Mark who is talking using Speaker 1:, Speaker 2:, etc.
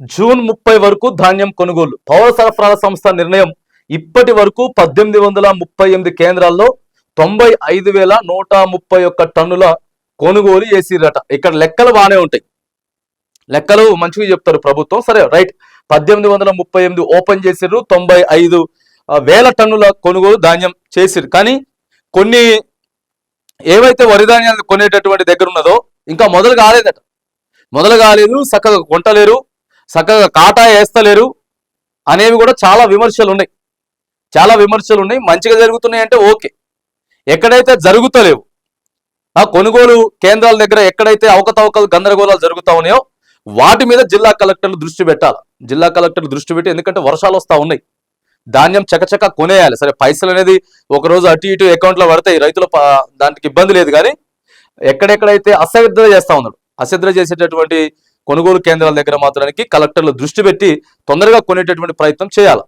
Speaker 1: June ముప్పై వరకు ధాన్యం కొనుగోలు. పౌర సరఫరాల సంస్థ నిర్ణయం ఇప్పటి వరకు పద్దెనిమిది వందల ముప్పై ఎనిమిది కేంద్రాల్లో తొంభై ఐదు వేల నూట ముప్పై ఒక్క టన్నుల కొనుగోలు చేసిరట. ఇక్కడ లెక్కలు బాగానే ఉంటాయి. లెక్కలు మంచిగా చెప్తారు ప్రభుత్వం. సరే రైట్. పద్దెనిమిది వందల ముప్పై ఎనిమిది ఓపెన్ చేసిర్రు. తొంభై ఐదు వేల టన్నుల కొనుగోలు ధాన్యం చేసిరు కానీ కొన్ని ఏవైతే వరి ధాన్యాలు కొనేటటువంటి దగ్గర ఉన్నదో ఇంకా మొదలు కాలేదట. మొదలు కాలేదు చక్కగా కొంటలేరు. చక్కగా కాటా వేస్తలేరు అనేవి కూడా చాలా విమర్శలు ఉన్నాయి చాలా విమర్శలు ఉన్నాయి మంచిగా జరుగుతున్నాయి అంటే ఓకే. ఎక్కడైతే జరుగుతలేవు ఆ కొనుగోలు కేంద్రాల దగ్గర ఎక్కడైతే అవకతవకలు గందరగోళాలు జరుగుతూ ఉన్నాయో వాటి మీద జిల్లా కలెక్టర్లు దృష్టి పెట్టాలి. జిల్లా కలెక్టర్లు దృష్టి పెట్టి ఎందుకంటే వర్షాలు వస్తూ ఉన్నాయి. ధాన్యం చకచక కొనేయాలి. సరే పైసలు అనేది ఒక రోజు అటు ఇటు అకౌంట్లో పడతాయి రైతుల దానికి ఇబ్బంది లేదు కానీ ఎక్కడెక్కడైతే అశ్రద్ధ చేస్తా ఉన్నాడు అశ్రద్ధ చేసేటటువంటి కొనుగోలు కేంద్రాల దగ్గర మాత్రానికి కలెక్టర్లు దృష్టి పెట్టి తొందరగా కొనేటటువంటి ప్రయత్నం చేయాలి.